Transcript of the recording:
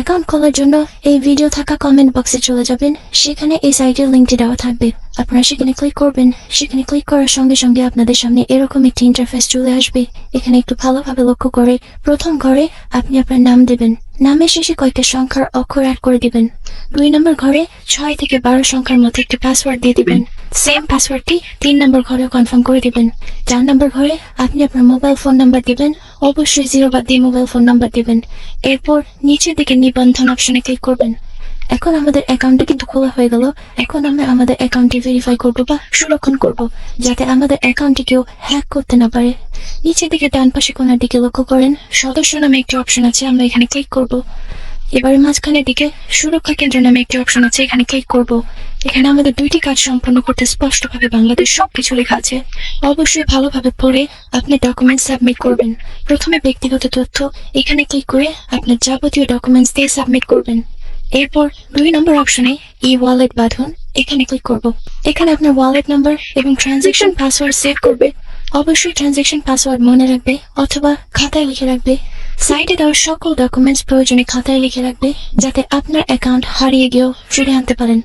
Account খোলার জন্য এই ভিডিও থাকা কমেন্ট বক্সে চলে যাবেন। সেখানে এই সাইটের লিঙ্কটি দেওয়া থাকবে। আপনারা সেখানে ক্লিক করবেন। সেখানে ক্লিক করার সঙ্গে সঙ্গে আপনাদের সামনে এরকম একটি ইন্টারফেস চলে আসবে। এখানে একটু ভালোভাবে লক্ষ্য করে প্রথম ঘরে আপনি আপনার নাম দেবেন। নামের শেষে কয়েকটা সংখ্যার অক্ষর অ্যাড করে দিবেন। দুই নম্বর ঘরে ছয় থেকে বারো সংখ্যার মধ্যে একটি পাসওয়ার্ড দিয়ে দিবেন। সেম পাসওয়ার্ডটি তিন নম্বর ঘরে কনফার্ম করে দিবেন। চার নম্বর ঘরে আপনি আপনার মোবাইল ফোন নাম্বার দিবেন, অবশ্যই জিরো বাদ দিয়ে মোবাইল ফোন নাম্বার দিবেন। এরপর নিচের দিকে নিবন্ধন অপশনে ক্লিক করবেন। এখন আমাদের অ্যাকাউন্টটা কিন্তু খোলা হয়ে গেল। এখন আমরা আমাদের অ্যাকাউন্টটি ভেরিফাই করব বা সুরক্ষণ করব, যাতে আমাদের অ্যাকাউন্টটি কেউ হ্যাক করতে না পারে। নিচের দিকে ডান পাশে কোনার দিকে লক্ষ্য করেন। সদস্য নামে একটি অপশন আছে, আমরা এখানে ক্লিক করব। এবারে মাঝখানের দিকে সুরক্ষা কেন্দ্র নামে একটি অপশন আছে, এখানে ক্লিক করব। এখানে আমাদের দুইটি কাজ সম্পন্ন করতে স্পষ্টভাবে বাংলাদেশ সবকিছু লেখা আছে। অবশ্যই ভালোভাবে পড়ে আপনি ডকুমেন্ট সাবমিট করবেন। প্রথমে ব্যক্তিগত তথ্য, এখানে ক্লিক করে আপনার যাবতীয় ডকুমেন্টস দিয়ে সাবমিট করবেন। এরপর দুই নম্বর অপশনে ই ওয়ালেট বাঁধুন, এখানে ক্লিক করব। এখানে আপনার ওয়ালেট নাম্বার এবং ট্রানজেকশন পাসওয়ার্ড সেভ করবে। অবশ্যই ট্রানজেকশন পাসওয়ার্ড মনে রাখবে অথবা খাতায় লিখে রাখবে। সাইটে দেওয়া সকল ডকুমেন্টস প্রয়োজনে খাতায় লিখে রাখবে, যাতে আপনার অ্যাকাউন্ট হারিয়ে গিয়েও ফিরে আনতে পারেন।